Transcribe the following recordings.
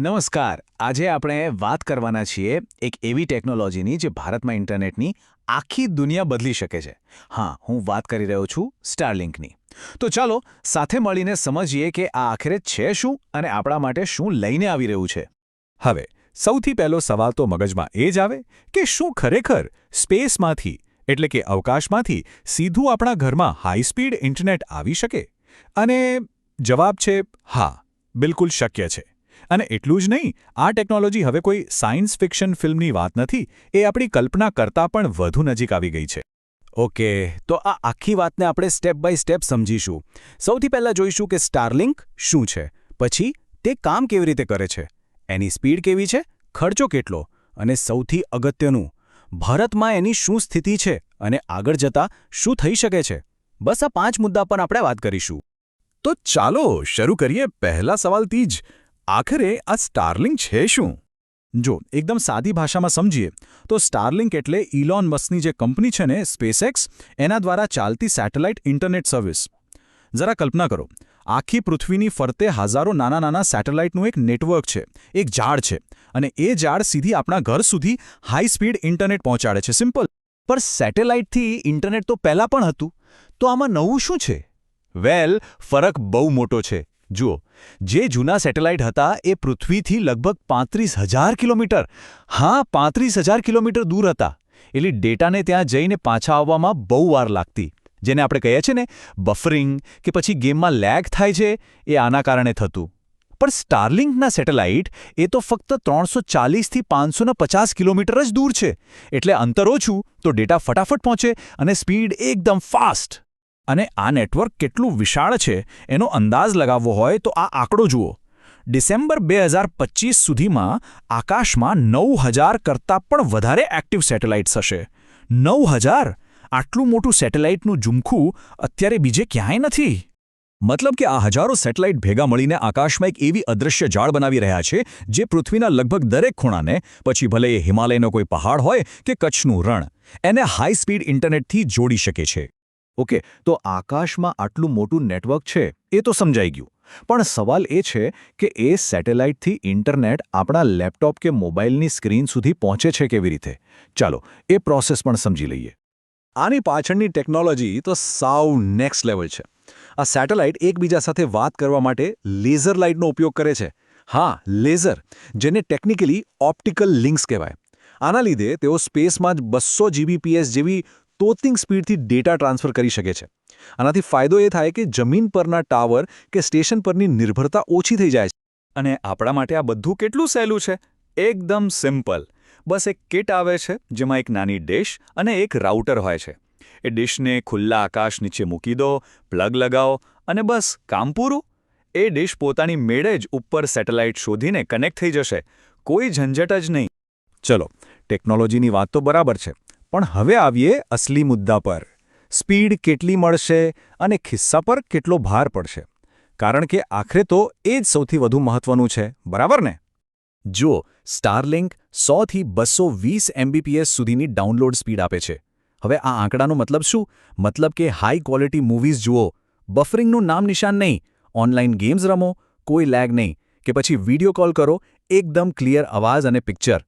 નમસ્કાર. આજે આપણે વાત કરવાના છીએ એક એવી ટેકનોલોજીની જે ભારતમાં ઇન્ટરનેટની આખી દુનિયા બદલી શકે છે. હા, હું વાત કરી રહ્યો છું સ્ટારલિંકની તો ચાલો, સાથે મળીને સમજીએ કે આ આખરે છે શું અને આપણા માટે શું લઈને આવી રહ્યું છે. હવે, સૌથી પહેલો સવાલ તો મગજમાં એ જ આવે કે શું ખરેખર સ્પેસમાંથી, એટલે કે અવકાશમાંથી, સીધું આપણા ઘરમાં હાઈ સ્પીડ ઇન્ટરનેટ આવી શકે? અને જવાબ છે હા, બિલકુલ શક્ય છે. અને એટલું જ નહીં, આ ટેકનોલોજી હવે કોઈ સાયન્સ ફિક્શન ફિલ્મની વાત નથી, એ આપણી કલ્પના કરતાં પણ વધુ નજીક આવી ગઈ છે. ઓકે, તો આ આખી વાતને આપણે સ્ટેપ બાય સ્ટેપ સમજીશું. સૌથી પહેલાં જોઈશું કે સ્ટારલિંક શું છે. પછી, તે કામ કેવી રીતે કરે છે. એની સ્પીડ કેવી છે, ખર્ચો કેટલો, અને સૌથી અગત્યનું, ભારતમાં એની શું સ્થિતિ છે, અને આગળ જતા શું થઈ શકે છે. બસ આ પાંચ મુદ્દા પર આપણે વાત કરીશું. તો ચાલો, શરૂ કરીએ પહેલા સવાલથી જ. આખરે આ સ્ટારલિંગ છે શું? જો, એકદમ સાદી ભાષામાં સમજીએ, તો સ્ટારલિંક એટલે ઇલોન મસ્કની જે કંપની છે ને સ્પેસએક્સ એના દ્વારા ચાલતી સેટેલાઇટ ઇન્ટરનેટ સર્વિસ. જરા કલ્પના કરો, આખી પૃથ્વીની ફરતે હજારો નાના નાના સેટેલાઇટનું એક નેટવર્ક છે, એક ઝાડ છે, અને એ ઝાડ સીધી આપણા ઘર સુધી હાઈ સ્પીડ ઇન્ટરનેટ પહોંચાડે છે. સિમ્પલ પર સેટેલાઇટથી ઇન્ટરનેટ તો પહેલાં પણ હતું. તો આમાં નવું શું છે? વેલ ફરક બહુ મોટો છે. જુઓ જે જૂના સેટેલાઇટ હતા એ પૃથ્વીથી લગભગ પાંત્રીસ હજાર કિલોમીટર. હા, પાંત્રીસ હજાર કિલોમીટર દૂર હતા. એટલે ડેટાને ત્યાં જઈને પાછા આવવામાં બહુ વાર લાગતી. જેને આપણે કહીએ છીએ ને, બફરિંગ કે પછી ગેમમાં લેગ થાય છે, એ આના કારણે થતું. પણ સ્ટારલિંકના સેટેલાઇટ એ તો ફક્ત ત્રણસો ચાલીસથી પાંચસોના પચાસ કિલોમીટર જ દૂર છે. એટલે અંતર ઓછું તો ડેટા ફટાફટ પહોંચે અને સ્પીડ એકદમ ફાસ્ટ. અને આ નેટવર્ક કેટલું વિશાળ છે એનો અંદાજ લગાવવો હોય તો આ આંકડો જુઓ. ડિસેમ્બર બે હજાર પચીસ સુધીમાં આકાશમાં નવ હજાર કરતાં પણ વધારે એક્ટિવ સેટેલાઇટ્સ હશે. નવ હજાર? આટલું મોટું સેટેલાઇટનું ઝુમખું અત્યારે બીજે ક્યાંય નથી. મતલબ કે આ હજારો સેટેલાઇટ ભેગા મળીને આકાશમાં એક એવી અદૃશ્ય જાળ બનાવી રહ્યા છે જે પૃથ્વીના લગભગ દરેક ખૂણાને, પછી ભલે એ હિમાલયનો કોઈ પહાડ હોય કે કચ્છનું રણ, એને હાઈ સ્પીડ ઇન્ટરનેટથી જોડી શકે છે. ઓકે, તો આકાશમાં આટલું મોટું નેટવર્ક છે, એ તો સમજાઈ ગયું. પણ સવાલ એ છે કે એ સેટેલાઇટથી ઇન્ટરનેટ આપણા લેપટોપ કે મોબાઈલની સ્ક્રીન સુધી પહોંચે છે કેવી રીતે? ચાલો, એ પ્રોસેસ પણ સમજી લઈએ. આની પાછળની ટેકનોલોજી તો સાવ નેક્સ્ટ લેવલ છે. આ સેટેલાઇટ એકબીજા સાથે વાત કરવા માટે લેઝર લાઇટનો ઉપયોગ કરે છે. હા, લેઝર, જેને ટેકનિકલી ઓપ્ટિકલ લિંક્સ કહેવાય. આના લીધે તેઓ સ્પેસમાં જ બસો જીબીપીએસ જેવી તોતિંગ સ્પીડથી ડેટા ટ્રાન્સફર કરી શકે છે. આનાથી ફાયદો એ થાય કે જમીન પરના ટાવર કે સ્ટેશન પરની નિર્ભરતા ઓછી થઈ જાય છે. અને આપણા માટે આ બધું કેટલું સહેલું છે? એકદમ સિમ્પલ. બસ એક કિટ આવે છે, જેમાં એક નાની ડિશ અને એક રાઉટર હોય છે. એ ડિશને ખુલ્લા આકાશ નીચે મૂકી દો, પ્લગ લગાવો અને બસ કામ પૂરું. એ ડિશ પોતાની મેળે જ ઉપર સેટેલાઇટ શોધીને કનેક્ટ થઈ જશે. કોઈ ઝંઝટ જ નહીં. ચલો, ટેકનોલોજીની વાત તો બરાબર છે. પણ હવે આવીએ અસલી મુદ્દા પર. સ્પીડ કેટલી મળશે અને ખિસ્સા પર કેટલો ભાર પડશે? કારણ કે આખરે તો એ જ સૌથી વધુ મહત્વનું છે, બરાબર ને? જો સ્ટારલિંક સોથી બસો વીસ એમબીપીએસ સુધીની ડાઉનલોડ સ્પીડ આપે છે. હવે આ આંકડાનો મતલબ શું? મતલબ કે હાઈ ક્વોલિટી મૂવીઝ જુઓ. બફરિંગનું નામ નિશાન નહીં. ઓનલાઈન ગેમ્સ રમો, કોઈ લેગ નહીં. કે પછી વીડિયો કોલ કરો, એકદમ ક્લિયર અવાજ અને પિક્ચર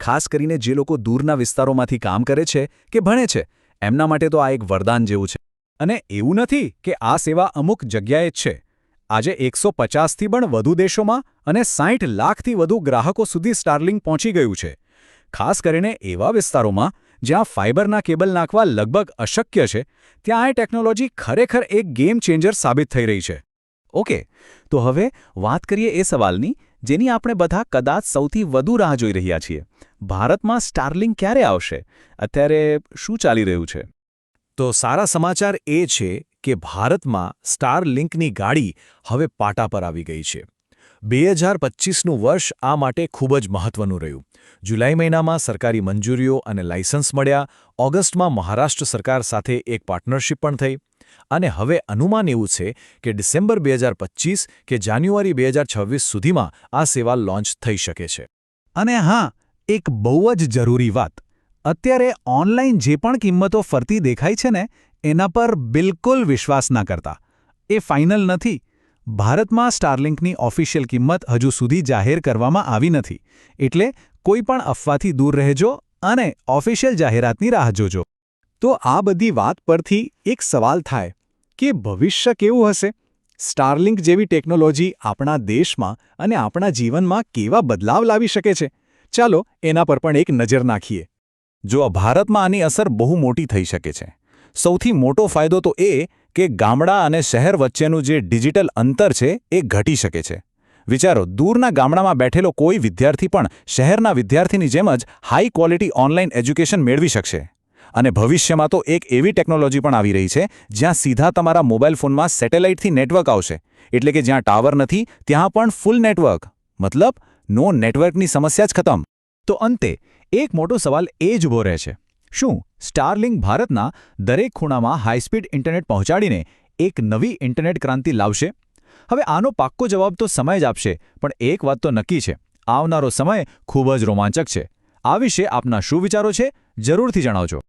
ખાસ કરીને જે લોકો દૂરના વિસ્તારોમાંથી કામ કરે છે કે ભણે છે, એમના માટે તો આ એક વરદાન જેવું છે. અને એવું નથી કે આ સેવા અમુક જગ્યાએ જ છે. આજે એકસો પચાસથી પણ વધુ દેશોમાં અને સાઠ લાખથી વધુ ગ્રાહકો સુધી સ્ટારલિંગ પહોંચી ગયું છે. ખાસ કરીને એવા વિસ્તારોમાં જ્યાં ફાઇબરના કેબલ નાખવા લગભગ અશક્ય છે, ત્યાં આ ટેકનોલોજી ખરેખર એક ગેમ ચેન્જર સાબિત થઈ રહી છે. ઓકે, તો હવે વાત કરીએ એ સવાલની જેની આપણે બધા કદાચ સૌથી વધુ રાહ જોઈ રહ્યા છીએ. ભારતમાં સ્ટારલિંગ ક્યારે આવશે? અત્યારે શું ચાલી રહ્યું છે? તો સારા સમાચાર એ છે કે ભારતમાં સ્ટારલિંકની ગાડી હવે પાટા પર આવી ગઈ છે. બે હજાર પચીસનું વર્ષ આ માટે ખૂબ જ મહત્વનું રહ્યું. જુલાઈ મહિનામાં સરકારી મંજૂરીઓ અને લાયસન્સ મળ્યા. ઓગસ્ટમાં મહારાષ્ટ્ર સરકાર સાથે એક પાર્ટનરશિપ પણ થઈ. અને હવે અનુમાન એવું છે કે ડિસેમ્બર બે કે જાન્યુઆરી બે સુધીમાં આ સેવા લોન્ચ થઈ શકે છે. અને હા, એક બહુ જ જરૂરી વાત. અત્યારે ઓનલાઈન જે પણ કિંમતો ફરતી દેખાય છે ને, એના પર બિલકુલ વિશ્વાસ ના કરતા. એ ફાઇનલ નથી. ભારતમાં સ્ટારલિંકની ઓફિશિયલ કિંમત હજુ સુધી જાહેર કરવામાં આવી નથી. એટલે કોઈ પણ અફવાથી દૂર રહેજો અને ઓફિશિયલ જાહેરાતની રાહ જોજો. તો આ બધી વાત પરથી એક સવાલ થાય કે ભવિષ્ય કેવું હશે? સ્ટારલિંક જેવી ટેકનોલોજી આપણા દેશમાં અને આપણા જીવનમાં કેવા બદલાવ લાવી શકે છે? ચાલો એના પર પણ એક નજર નાખીએ. જો ભારતમાં આની અસર બહુ મોટી થઈ શકે છે, સૌથી મોટો ફાયદો તો એ કે ગામડા અને શહેર વચ્ચેનું જે ડિજિટલ અંતર છે એ ઘટી શકે છે. વિચારો, દૂરના ગામડામાં બેઠેલો કોઈ વિદ્યાર્થી પણ શહેરના વિદ્યાર્થીની જેમ જ હાઈ ક્વોલિટી ઓનલાઈન એજ્યુકેશન મેળવી શકશે. અને ભવિષ્યમાં તો એક એવી ટેકનોલોજી પણ આવી રહી છે, જ્યાં સીધા તમારા મોબાઈલ ફોનમાં સેટેલાઇટથી નેટવર્ક આવશે. એટલે કે જ્યાં ટાવર નથી, ત્યાં પણ ફૂલ નેટવર્ક. મતલબ, નો નેટવર્કની સમસ્યા જ ખતમ. તો અંતે, એક મોટો સવાલ એ જ ઊભો રહે છે. શું સ્ટારલિંક ભારતના દરેક ખૂણામાં હાઈસ્પીડ ઇન્ટરનેટ પહોંચાડીને એક નવી ઇન્ટરનેટ ક્રાંતિ લાવશે? હવે આનો પાક્કો જવાબ તો સમય જ આપશે, પણ એક વાત તો નક્કી છે. આવનારો સમય ખૂબ જ રોમાંચક છે. આ વિશે આપના શું વિચારો છે, જરૂરથી જણાવજો.